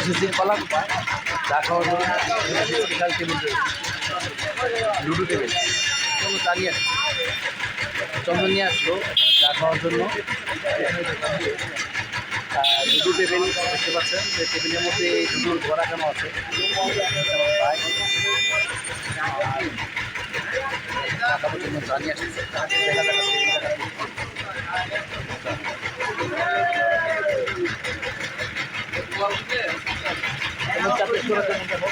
এসেছি কলা কোপা চা খাওয়ার জন্য স্পেশাল টেবিল রয়েছে লুডো টেবিল চলো চা নিয়ে আসো চন্দন নিয়ে এখানে চা খাওয়ার জন্য। লুডো টেবিল দেখতে পাচ্ছেন। যে টেবিলের মধ্যে লুডোর ঘর রাখানো আছে? ভাই আর চা নিয়ে আসছে দেখা যায়। কেমন চা টেস্ট করা কেমন দেখো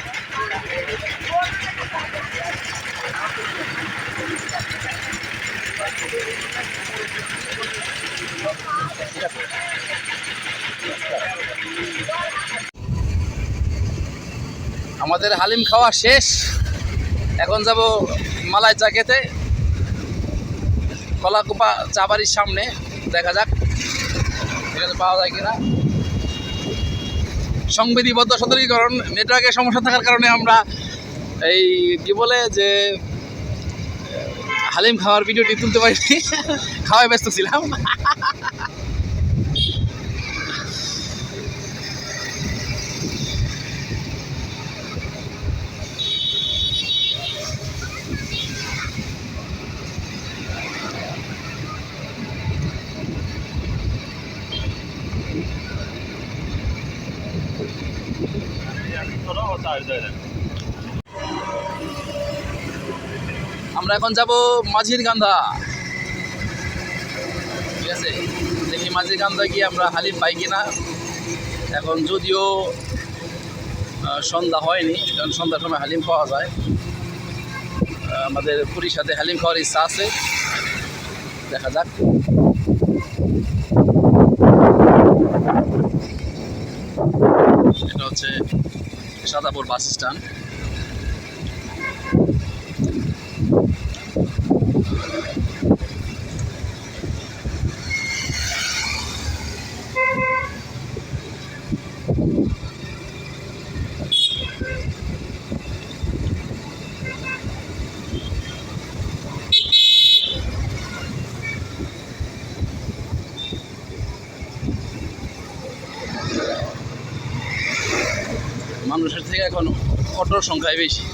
ঠিক আছে আমাদের হালিম খাওয়া শেষ। এখন যাব মালাই চা খেতে কলাকুপা চা বাড়ির সামনে, দেখা যাক এখানে পাওয়া যায় কিনা। সংবিধিবদ্ধ সতর্কীকরণ, নেটওয়ার্কের সমস্যা থাকার কারণে আমরা এই কি বলে যে, হালিম খাওয়ার ভিডিওটি তুলতে পারিনি। খাওয়ায় ব্যস্ত ছিলাম। আমরা এখন যাব মাঝির গান্ধা। ঠিক আছে? দেখি মাঝির গান্ধা গিয়ে আমরা হালিম পাই কিনা এখন যদিও সন্ধ্যা হয়নি, কারণ সন্ধ্যার সময় হালিম পাওয়া যায়। আমাদের পুরীর সাথে হালিম খাওয়ার ইচ্ছা আছে। দেখা যাক। এটা হচ্ছে সাদাপুর বাস স্ট্যান্ড। মানুষের থেকে এখন অটোর সংখ্যাই বেশি।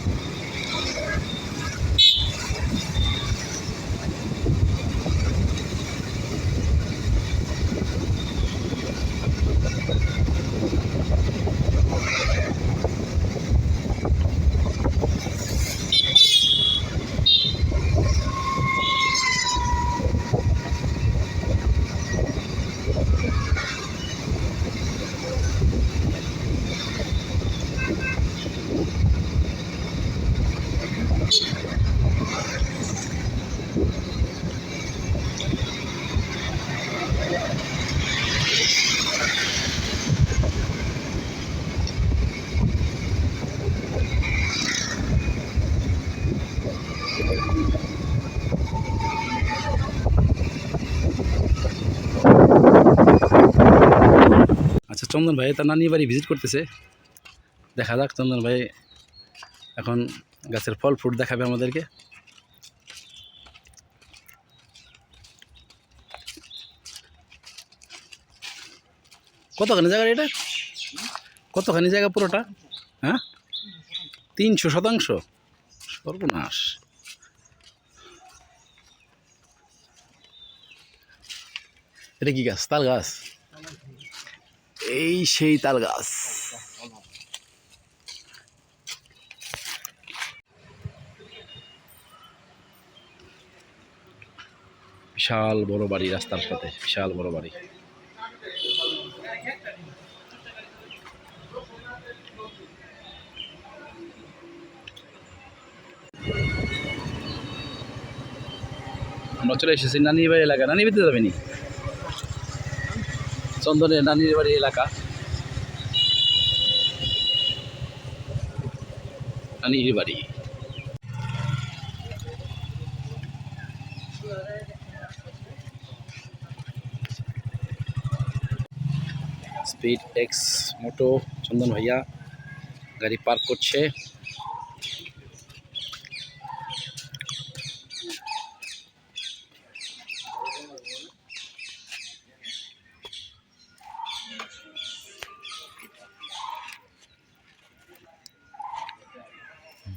চন্দন ভাই, তার নানি বাড়ি ভিজিট করতেছে। দেখা যাক, চন্দন ভাই এখন গাছের ফল ফ্রুট দেখাবে আমাদেরকে। কতখানি জায়গা এটা? কতখানি জায়গা পুরোটা? হ্যাঁ? তিনশো শতাংশ। সর্বনাশ। এটা কি গাছ? তাল গাছ? এই সেই তাল গাছ। বিশাল বড় বাড়ি রাস্তার সাথে, বিশাল বড় বাড়ি। আমরা চলে এসেছি নানির বাড়ি এলাকা নানি বাড়িতে যাবেনি চন্দনের নানির বাড়ি এলাকা। নানির বাড়ি স্পিড এক্স মোটো চন্দন ভাইয়া গাড়ি পার্ক করছে।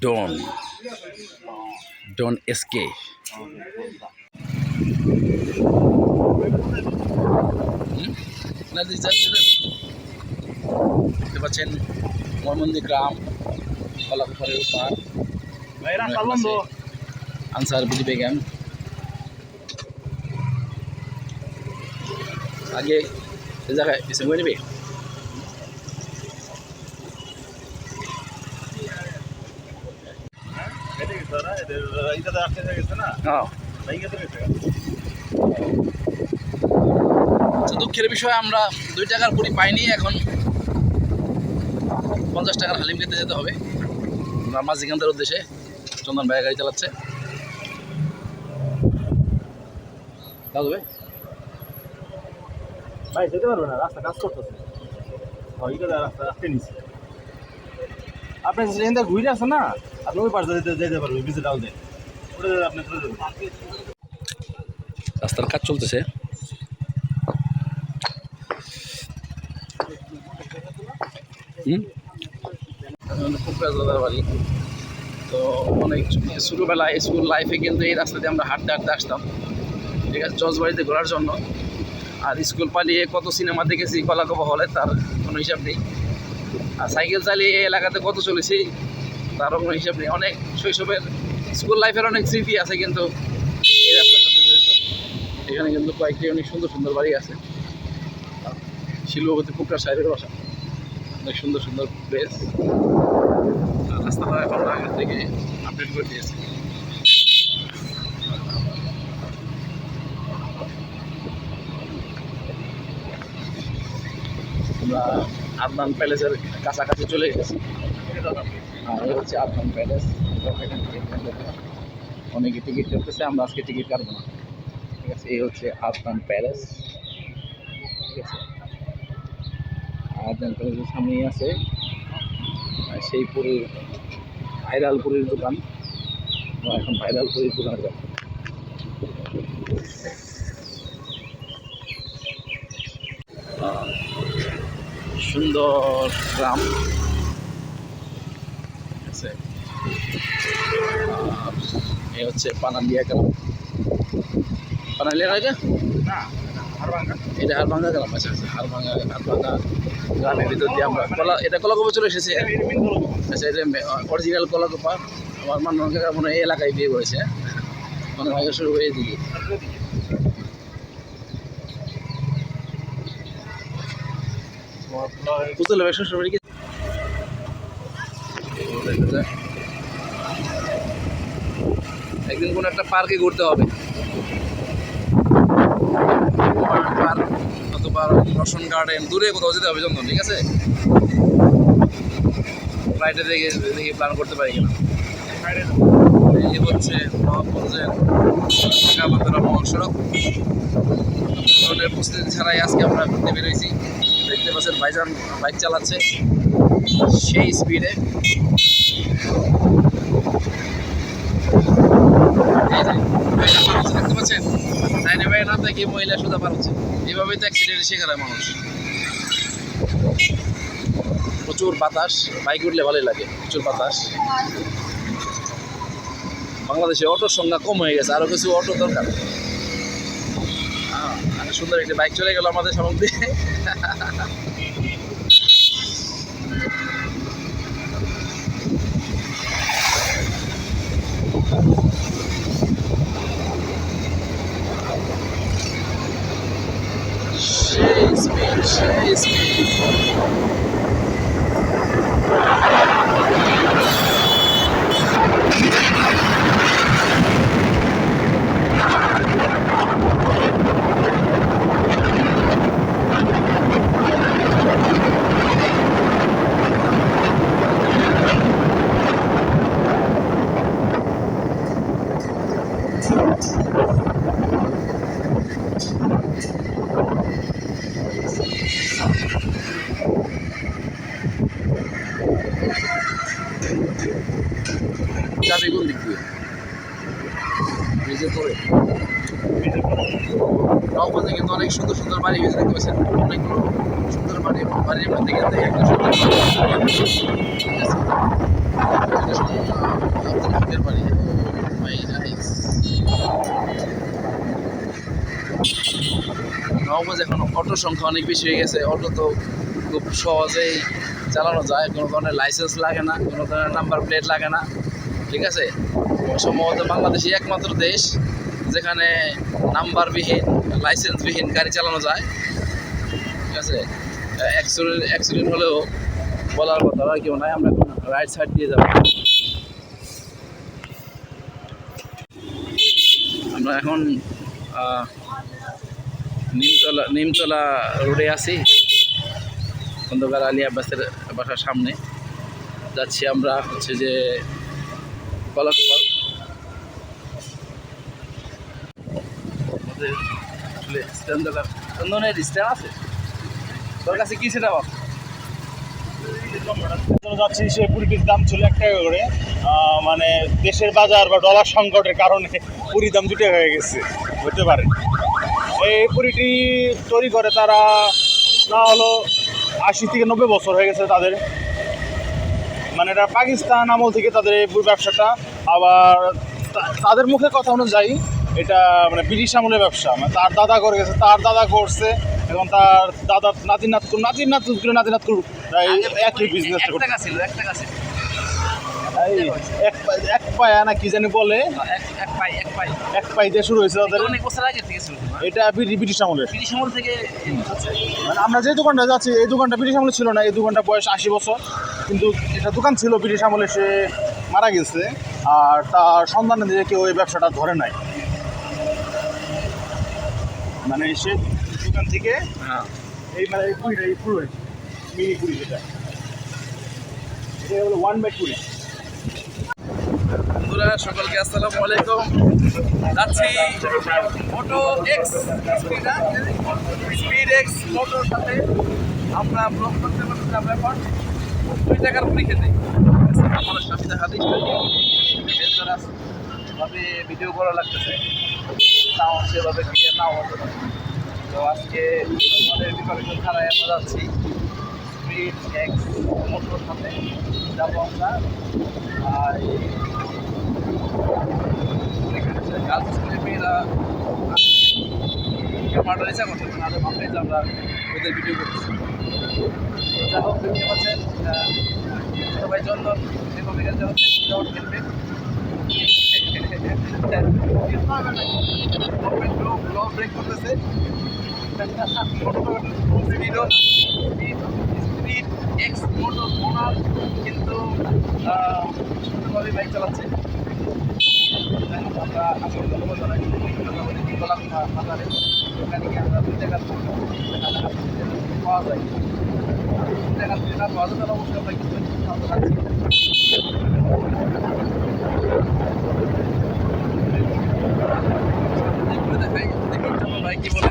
ডন ডন এসকে দেখতে পাচ্ছেন মরমন্দি গ্রাম কলাকুপারের পার ভাই রাস্তা বন্ধ আনসার বিজি বেগম। আগে এ জায়গায় করে নিবি এটা কি ধরা এদের এইটা গেছে না তো দুঃখের বিষয় আমরা দুই টাকার পুরি পাইনি এখন পঞ্চাশ টাকার হালিম খেতে যেতে হবে। আমরা মাঝিকান্তের উদ্দেশ্যে চন্দন ভাই গাড়ি চালাচ্ছে। ভাই? যেতে পারবে না রাস্তা কাজ করতেছে। হয় রাস্তা আপনি ঘুরে আসেন না? আপনি ওই পাশে যেতে যেতে পারবেন বিজে ডাল দেয় ওটা আপনি চলে যাবেন। রাস্তার কাজ চলতেছে। বাড়ি তো অনেক ছোটোবেলায় স্কুল লাইফে কিন্তু এই রাস্তা দিয়ে আমরা হাঁটতে হাঁটতে আসতাম। ঠিক আছে জজবাড়িতে ঘোরার জন্য। আর স্কুল পালিয়ে কত সিনেমা দেখেছি কলাকবা হলে তার কোনো হিসাব নেই। আর সাইকেল চালিয়ে এই এলাকাতে কত চলেছি তারও কোনো হিসাব নেই অনেক শৈশবের স্কুল লাইফের অনেক স্মৃতি আছে কিন্তু। এখানে কিন্তু কয়েকটি অনেক সুন্দর সুন্দর বাড়ি আছে। শিল্পপতি পুকুর সাহেবের বাসা। অনেক সুন্দর সুন্দর প্লেস রাস্তাটা এখন আগের থেকে আপডেট করে দিয়েছে। আমরা আদনান প্যালেসের কাছাকাছি চলে গেছি। এই হচ্ছে আদনান প্যালেস এখান অনেকে টিকিট কাটতেছে, আমরা আজকে টিকিট কাটবো না। ঠিক আছে, এই হচ্ছে আদনান প্যালেস ঠিক আছে? আদনান প্যালেসের সামনেই আছে সেই পুরীর ভাইরাল পুরীর দোকান। এখন ভাইরাল পুরীর দোকানে যাব। সুন্দর গ্রাম। আছে। আর এ হচ্ছে পানালিয়া গ্রাম। পানালিয়া না এটা হারভাঙ্গা গ্রাম আচ্ছা আচ্ছা হারভাঙ্গা হারভাঙ্গা গ্রামের ভিতর দিয়ে আমরা কলা এটা কলাকপা চলে এসেছে? আচ্ছা এটা অরিজিনাল কলাকপা আমার মনে এই এলাকায় বিয়ে করেছে। মানে আগে শুরু হয়ে দিকে পুতুল হবে শ্বশুর বাড়ি কি ও, দেখা যায়। একদিন কোনো একটা পার্কে ঘুরতে হবে। পার্ক অথবা রসন গার্ডেন দূরে কোথাও যেতে হবে চন্দন ঠিক আছে? ফ্লাইটে দেখে দেখে প্ল্যান করতে পারি কিনা। এই হচ্ছে নবাবগঞ্জের ঢাকা মহাসড়ক। ধরনের প্রস্তুতি ছাড়াই আজকে আমরা ঘুরতে বেরোইছি। দেখতে পাচ্ছেন ভাইজান বাইক চালাচ্ছে সেই স্পিডে এই যে, মহিলা পার হচ্ছে, মহিলা এভাবেই হয় মানুষ প্রচুর বাতাস, বাইক উঠলে ভালোই লাগে, প্রচুর বাতাস। বাংলাদেশে অটোর সংখ্যা কম হয়ে গেছে আরও কিছু অটো দরকার। সুন্দর একটি বাইক চলে গেল আমাদের দিয়ে সেই স্পিড সেই স্পিড যাবে কোন দিক দিয়ে ব্রিজের পরে নবগঞ্জে কিন্তু অনেক সুন্দর সুন্দর বাড়ি হয়েছে দেখতে এখন অটোর সংখ্যা অনেক বেশি হয়ে গেছে। অটো তো খুব সহজেই চালানো যায়, কোনো ধরনের লাইসেন্স লাগে না, কোনো ধরনের নাম্বার প্লেট লাগে না। ঠিক আছে? সম্ভবত বাংলাদেশই একমাত্র দেশ যেখানে নাম্বারবিহীন লাইসেন্সবিহীন গাড়ি চালানো যায়। আছে। অ্যাক্সিডেন্ট হলেও বলার কথা, আর কেউ নাই, আমরা রাইট সাইড দিয়ে যাব। আমরা এখন নিমতলা নিমতলা রোডে আছি। খন্দকার আলী আব্বাসের বাসার সামনে। যাচ্ছি আমরা হচ্ছে যে কলাকুপাল। আমাদের স্ট্যান্ড স্ট্যান্ড আছে? তোর যাচ্ছি সে পুরীটির দাম ছিল এক টাকা করে। মানে দেশের বাজার বা ডলার সংকটের কারণে পুরীর দাম দুটো হয়ে গেছে, হতে পারে। এই পুরীটি তৈরি করে তারা না হলো আশি থেকে নব্বই বছর হয়ে গেছে তাদের। মানে এটা পাকিস্তান আমল থেকে তাদের এই পুরী ব্যবসাটা। আবার তাদের মুখে কথা অনুযায়ী এটা মানে ব্রিটিশ আমলের ব্যবসা। মানে তার দাদা করে গেছে, তার দাদা করছে। এখন তার দাদা নাতি নাতকুর নাতি নাতকুর নাতি নাতকুর একই বিজনেসটা এক এক টাকা ছিল এক পা- পায়া না কি জানি বলে? এক পাই এক পাই। এক পাই দিয়ে শুরু হয়েছে তাদের। অনেক বছর আগে থেকে ছিল এটা ব্রি- ব্রিটিশ ব্রিটিশ আমল থেকে মানে আমরা যে দোকানটা যাচ্ছি এই দোকানটা ব্রিটিশ আমলে ছিল না এই দোকানটা বয়স আশি বছর। কিন্তু এটা দোকান ছিল ব্রিটিশ আমলে সে মারা গেছে। আর তার সন্ধানে দিয়ে কেউ এই ব্যবসাটা ধরে নাই। মানে সে দোকান থেকে হ্যাঁ। এই মানে এই পুরিটা এই পুরো মিনি পুরি যেটা। এটা হলো ওয়ান বাই পুরি বন্ধুরা সকলকে আসসালামু আলাইকুম। যাচ্ছি মোটো এক্স স্পিড এক্স মোটোর সাথে। আমরা ব্লগ করতে করতে আমরা এখন। দুই টাকার পুরি খেতে। আমার সামনে হাদিস ভাবে ভিডিও করা লাগতেছে। তাও সেভাবে ক্লিয়ার নাও হতে পারে তো আজকে আমাদের বিকল্প খেলায় আমরা যাচ্ছি স্পিড এক্স মোটোর সাথে যাব আমরা। আর গার্লস মেয়েরা ক্যামেরাটা করতে পারে না আমরা ওদের ভিডিও করতেছি যা হোক, দেখতে পাচ্ছেন সবাই গেছে হচ্ছে উইদাউট হেলমেট ব্রেক করতেছে। স্ত্রীর এক্স মোটর ওনার কিন্তু সুন্দরভাবে বাইক চালাচ্ছে আমরা আসলে ধন্যবাদ জানাই গোলাপ পাওয়া যায় দুই টাকার অবশ্যই আমরা কি বলে